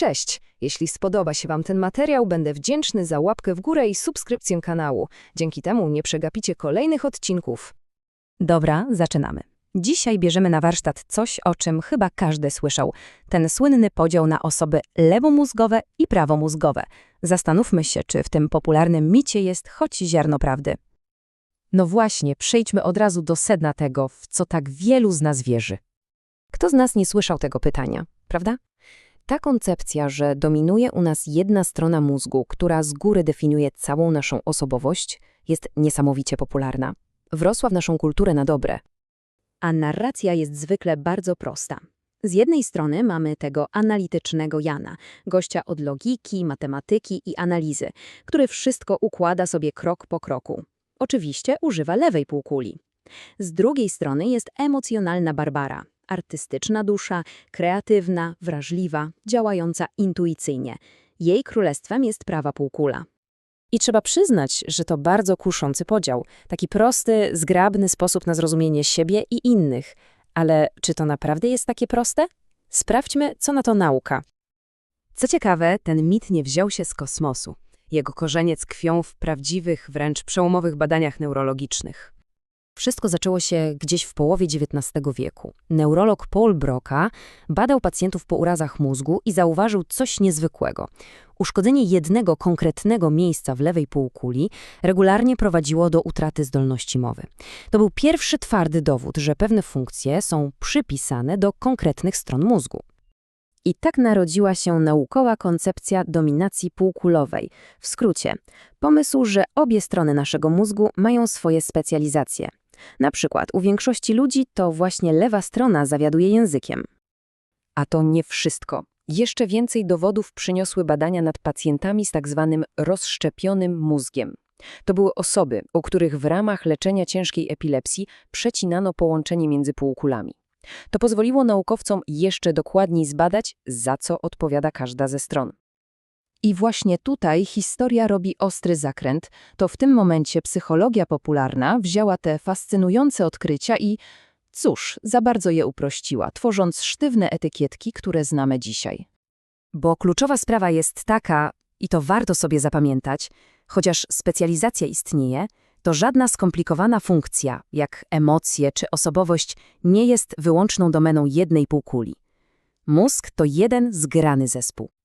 Cześć! Jeśli spodoba się Wam ten materiał, będę wdzięczny za łapkę w górę i subskrypcję kanału. Dzięki temu nie przegapicie kolejnych odcinków. Dobra, zaczynamy. Dzisiaj bierzemy na warsztat coś, o czym chyba każdy słyszał. Ten słynny podział na osoby lewomózgowe i prawomózgowe. Zastanówmy się, czy w tym popularnym micie jest choć ziarno prawdy. No właśnie, przejdźmy od razu do sedna tego, w co tak wielu z nas wierzy. Kto z nas nie słyszał tego pytania, prawda? Ta koncepcja, że dominuje u nas jedna strona mózgu, która z góry definiuje całą naszą osobowość, jest niesamowicie popularna. Wrosła w naszą kulturę na dobre. A narracja jest zwykle bardzo prosta. Z jednej strony mamy tego analitycznego Jana, gościa od logiki, matematyki i analizy, który wszystko układa sobie krok po kroku. Oczywiście używa lewej półkuli. Z drugiej strony jest emocjonalna Barbara, artystyczna dusza, kreatywna, wrażliwa, działająca intuicyjnie. Jej królestwem jest prawa półkula. I trzeba przyznać, że to bardzo kuszący podział. Taki prosty, zgrabny sposób na zrozumienie siebie i innych. Ale czy to naprawdę jest takie proste? Sprawdźmy, co na to nauka. Co ciekawe, ten mit nie wziął się z kosmosu. Jego korzenie tkwią w prawdziwych, wręcz przełomowych badaniach neurologicznych. Wszystko zaczęło się gdzieś w połowie XIX wieku. Neurolog Paul Broca badał pacjentów po urazach mózgu i zauważył coś niezwykłego. Uszkodzenie jednego konkretnego miejsca w lewej półkuli regularnie prowadziło do utraty zdolności mowy. To był pierwszy twardy dowód, że pewne funkcje są przypisane do konkretnych stron mózgu. I tak narodziła się naukowa koncepcja dominacji półkulowej. W skrócie, pomysł, że obie strony naszego mózgu mają swoje specjalizacje. Na przykład u większości ludzi to właśnie lewa strona zawiaduje językiem. A to nie wszystko. Jeszcze więcej dowodów przyniosły badania nad pacjentami z tak zwanym rozszczepionym mózgiem. To były osoby, u których w ramach leczenia ciężkiej epilepsji przecinano połączenie między półkulami. To pozwoliło naukowcom jeszcze dokładniej zbadać, za co odpowiada każda ze stron. I właśnie tutaj historia robi ostry zakręt, to w tym momencie psychologia popularna wzięła te fascynujące odkrycia i, cóż, za bardzo je uprościła, tworząc sztywne etykietki, które znamy dzisiaj. Bo kluczowa sprawa jest taka, i to warto sobie zapamiętać, chociaż specjalizacja istnieje, to żadna skomplikowana funkcja, jak emocje czy osobowość, nie jest wyłączną domeną jednej półkuli. Mózg to jeden zgrany zespół.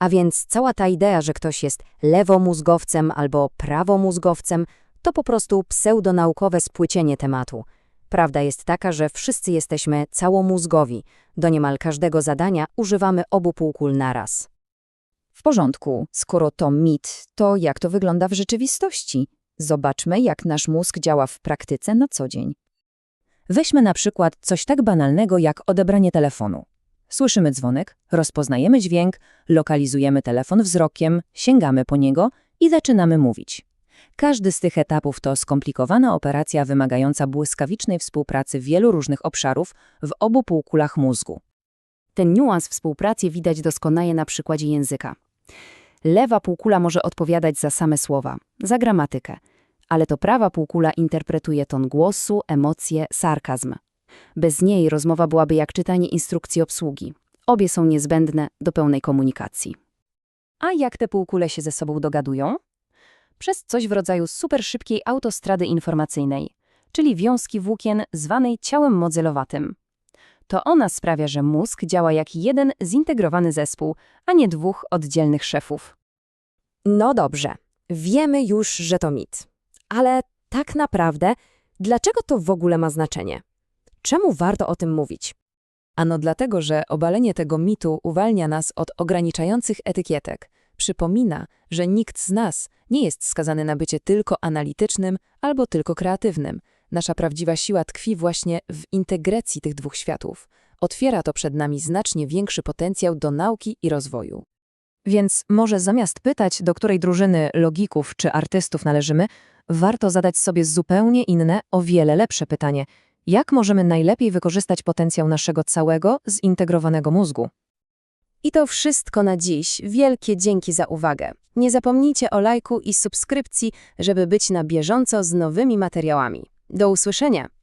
A więc cała ta idea, że ktoś jest lewomózgowcem albo prawomózgowcem, to po prostu pseudonaukowe spłycienie tematu. Prawda jest taka, że wszyscy jesteśmy całomózgowi. Do niemal każdego zadania używamy obu półkul naraz. W porządku, skoro to mit, to jak to wygląda w rzeczywistości? Zobaczmy, jak nasz mózg działa w praktyce na co dzień. Weźmy na przykład coś tak banalnego jak odebranie telefonu. Słyszymy dzwonek, rozpoznajemy dźwięk, lokalizujemy telefon wzrokiem, sięgamy po niego i zaczynamy mówić. Każdy z tych etapów to skomplikowana operacja wymagająca błyskawicznej współpracy wielu różnych obszarów w obu półkulach mózgu. Ten niuans współpracy widać doskonale na przykładzie języka. Lewa półkula może odpowiadać za same słowa, za gramatykę, ale to prawa półkula interpretuje ton głosu, emocje, sarkazm. Bez niej rozmowa byłaby jak czytanie instrukcji obsługi. Obie są niezbędne do pełnej komunikacji. A jak te półkule się ze sobą dogadują? Przez coś w rodzaju superszybkiej autostrady informacyjnej, czyli wiązki włókien zwanej ciałem modelowatym. To ona sprawia, że mózg działa jak jeden zintegrowany zespół, a nie dwóch oddzielnych szefów. No dobrze, wiemy już, że to mit. Ale tak naprawdę, dlaczego to w ogóle ma znaczenie? Czemu warto o tym mówić? Ano dlatego, że obalenie tego mitu uwalnia nas od ograniczających etykietek. Przypomina, że nikt z nas nie jest skazany na bycie tylko analitycznym albo tylko kreatywnym. Nasza prawdziwa siła tkwi właśnie w integracji tych dwóch światów. Otwiera to przed nami znacznie większy potencjał do nauki i rozwoju. Więc może zamiast pytać, do której drużyny logików czy artystów należymy, warto zadać sobie zupełnie inne, o wiele lepsze pytanie – jak możemy najlepiej wykorzystać potencjał naszego całego, zintegrowanego mózgu? I to wszystko na dziś. Wielkie dzięki za uwagę. Nie zapomnijcie o lajku i subskrypcji, żeby być na bieżąco z nowymi materiałami. Do usłyszenia!